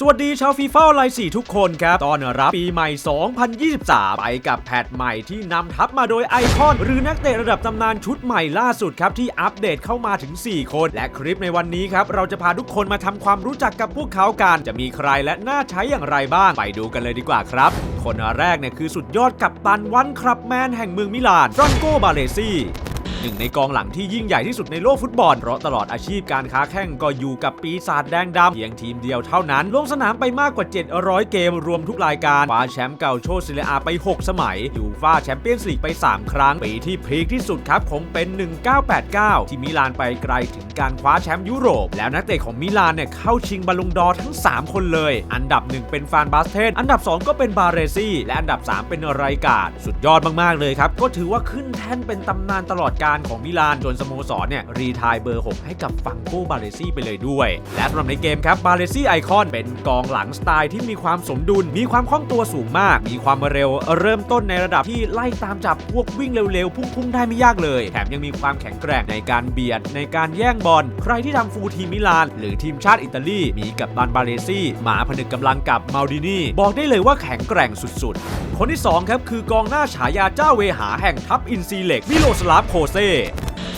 สวัสดีชาวฟีฟ่าไลน์4ทุกคนครับตอนรับปีใหม่ 2023 ไปกับแพทใหม่ที่นำทัพมาโดยไอคอน หรือนักเตะระดับตำนานชุดใหม่ล่าสุดครับ ที่อัปเดตเข้ามาถึง 4 คน และคลิปในวันนี้ครับ เราจะพาทุกคนมาทำความรู้จักกับพวกเขากันจะมีใครและน่าใช้อย่างไรบ้าง ไปดูกันเลยดีกว่าครับ คนแรกเนี่ยคือสุดยอดกัปตันวันครับแมนแห่งเมืองมิลานฟรานโกบาเลซี หนึ่งในกองหลังที่ยิ่งใหญ่ที่สุดในโลกฟุตบอล เพราะตลอดอาชีพการค้าแข่งก็อยู่กับปีศาจแดงดำเพียงทีมเดียวเท่านั้น ลงสนามไปมากกว่า 700 เกมรวมทุกรายการคว้าแชมป์เก่าโชซิเลอาไป 6 สมัย ยูฟ่าแชมเปี้ยนส์ลีกไป 3 ครั้ง ปีที่พีคที่สุดครับคงเป็น 1989 ที่มิลานไปไกลถึงการคว้าแชมป์ยุโรป แล้วนักเตะของมิลานเนี่ยเข้าชิงบอลลงดอร์ทั้ง 3 คนเลย อันดับ 1 เป็นฟานบาสเทนอันดับ 2 ก็เป็นบาเรซี่และอันดับ 3 เป็นไรกาดสุดยอดมากๆเลยครับก็ถือว่าขึ้นแท่นเป็นตำนานตลอดการของมิลานจนสโมสรเนี่ยรีทายเบอร์ 6 ให้กับฝั่งโกบาเลซี่ไปเลยด้วย และสำหรับในเกมครับบาเลซี่ไอคอนเป็นกองหลังสไตล์ที่มีความสมดุล มีความคล่องตัวสูงมาก มีความเร็วเริ่มต้นในระดับที่ไล่ตามจับพวกวิ่งเร็วๆ พุ่งๆ ได้ไม่ยากเลย แถมยังมีความแข็งแกร่งในการเบียดในการแย่งบอล ใครที่ทำฟูทีมมิลาน หรือทีมชาติอิตาลีมีกับตันบาเลซี่หมาผนึกกำลังกับมาลดินีบอกได้เลยว่าแข็งแกร่งสุดๆคนที่สองครับคือกองหน้าฉายาเจ้าเวหาแห่งทัพอินซีเล็กมิโลสลาฟโคเซ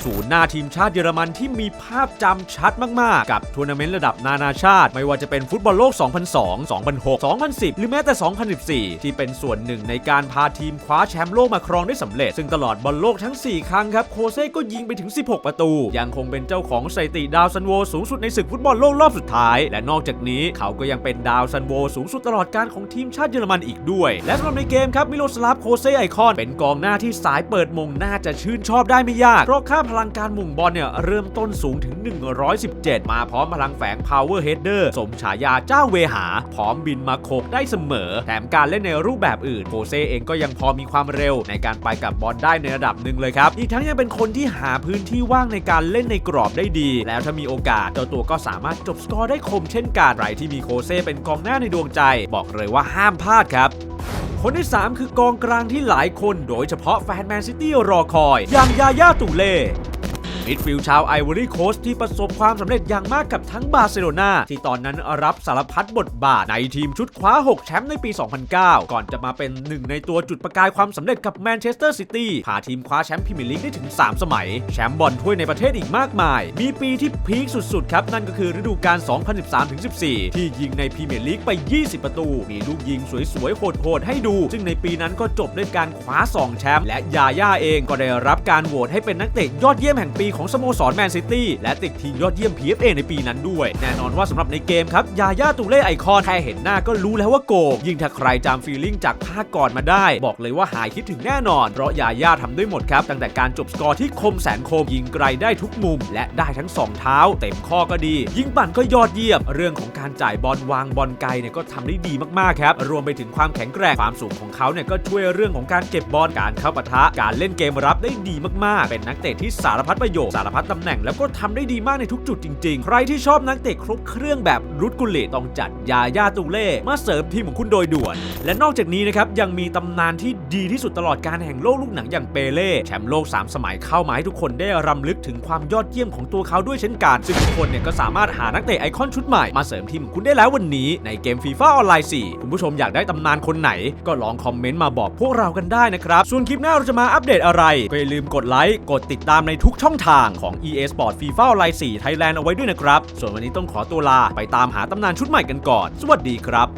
ศูนย์หน้าทีมชาติเยอรมันที่มีภาพจำชัดมาก ๆ กับทัวร์นาเมนต์ระดับนานาชาติ ไม่ว่าจะเป็นฟุตบอลโลก 2002 2006 2010 หรือแม้แต่ 2014 ที่เป็นส่วนหนึ่งในการพาทีมคว้าแชมป์โลกมาครองได้สำเร็จ ซึ่งตลอดบอลโลกทั้ง 4 ครั้งครับ โคเซ่ก็ยิงไปถึง 16 ประตู ยังคงเป็นเจ้าของสถิติดาวซันโวสูงสุดในศึกฟุตบอลโลกรอบสุดท้าย และนอกจากนี้เขาก็ยังเป็นดาวซันโวสูงสุดตลอดการของทีมชาติเยอรมันอีกด้วย และสำหรับในเกมครับมิโลสลาฟโคเซ่ไอคอนเป็นกองหน้าที่สายเปิดมงน่าจะชื่นชอบได้ไม่ยากเพราะค่าพลังการหมุ่งบอลเนี่ยเริ่มต้นสูงถึง 117 มาพร้อมพลังแฝง power header สมฉายาเจ้าเวหา พร้อมบินมาโขกได้เสมอ แถมการเล่นในรูปแบบอื่นโคเซเองก็ยังพอมีความเร็วในการไปกับบอลได้ในระดับหนึ่งเลยครับ อีกทั้งยังเป็นคนที่หาพื้นที่ว่างในการเล่นในกรอบได้ดี แล้วถ้ามีโอกาสเจ้าตัวก็สามารถจบสกอร์ได้คมเช่นกันใครที่มีโคเซเป็นกองหน้าในดวงใจ บอกเลยว่าห้ามพลาดครับ คนที่ 3 คือกองกลางที่หลายคน โดยเฉพาะแฟนแมนซิตี้รอคอย อย่างยาย่าตุเล่ มิดฟิลด์ชาวไอวอรี่โคสที่ประสบความสำเร็จอย่างมากกับทั้งบาร์เซโลนาที่ตอนนั้นรับสารพัดบทบาทในทีมชุดคว้า 6 แชมป์ในปี 2009 ก่อนจะมาเป็นหนึ่งในตัวจุดประกายความสำเร็จกับแมนเชสเตอร์ซิตี้พาทีมคว้าแชมป์พรีเมียร์ลีกได้ถึง 3 สมัย แชมป์บอลถ้วยในประเทศอีกมากมาย มีปีที่พีคสุดๆ ครับ นั่นก็คือฤดูกาล 2013-14 ที่ยิงในพรีเมียร์ลีกไป 20 ประตู มีลูกยิงสวยๆ โหดๆ ให้ดู ซึ่งในปีนั้นก็จบด้วยการคว้า 2 แชมป์และยาย่าเองก็ได้รับการโหวตให้เป็นนักเตะยอดเยี่ยมแห่งปีของสโมสรแมนซิตี้และติดทีมยอดเยี่ยม PFA ในปีนั้นด้วย แน่นอนว่าสำหรับในเกมครับ ยาย่าตูเล่ไอคอนแค่เห็นหน้าก็รู้แล้วว่าโกงยิ่งถ้าใครจำฟีลลิ่งจากภาคก่อนมาได้ บอกเลยว่าหายคิดถึงแน่นอน เพราะยาย่าทำได้หมดครับ ตั้งแต่การจบสกอร์ที่คมแสนคม ยิงไกลได้ทุกมุม และได้ทั้งสองเท้า เต็มข้อก็ดี ยิงปั่นก็ยอดเยี่ยม เรื่องของการจ่ายบอลวางบอลไกลเนี่ยก็ทำได้ดีมากๆครับ รวมไปถึงความแข็งแกร่งความสูงของเขาเนี่ยก็ช่วยเรื่องของการเก็บบอลการเข้าปะทะการเล่นเกมรับได้ดีมากๆ เป็นนักเตะที่สารพัดประโยชน์สารพัดตำแหน่งแล้วก็ทำได้ดีมากในทุกจุดจริง ๆ ใครที่ชอบนักเตะครบเครื่องแบบรุดกุลิต้องจัดยาย่าตูเล่มาเสริมทีมของคุณโดยด่วน และนอกจากนี้นะครับยังมีตำนานที่ดีที่สุดตลอดการแห่งโลกลูกหนังอย่างเปเล่แชมป์โลก 3 สมัยเข้ามาให้ทุกคนได้รำลึกถึงความยอดเยี่ยมของตัวเขาด้วยเช่นกันซึ่งทุกคนเนี่ยก็สามารถหานักเตะไอคอนชุดใหม่มาเสริมทีมของคุณได้แล้ววันนี้ในเกมฟีฟ่าออนไลน์4คุณผู้ชมอยากได้ตำนานคนไหน ก็ลองคอมเมนต์มาบอกพวกเรากันได้นะครับส่วนคลิปหน้าเราจะมาอัปเดตอะไรก็อย่าลืมกดไลค์กดติดตามในทุกช่องทางของ EA Sport FIFA ออนไลน์4 Thailand เอาไว้ด้วยนะครับ ส่วนวันนี้ต้องขอตัวลาไปตามหาตำนานชุดใหม่กันก่อน สวัสดีครับ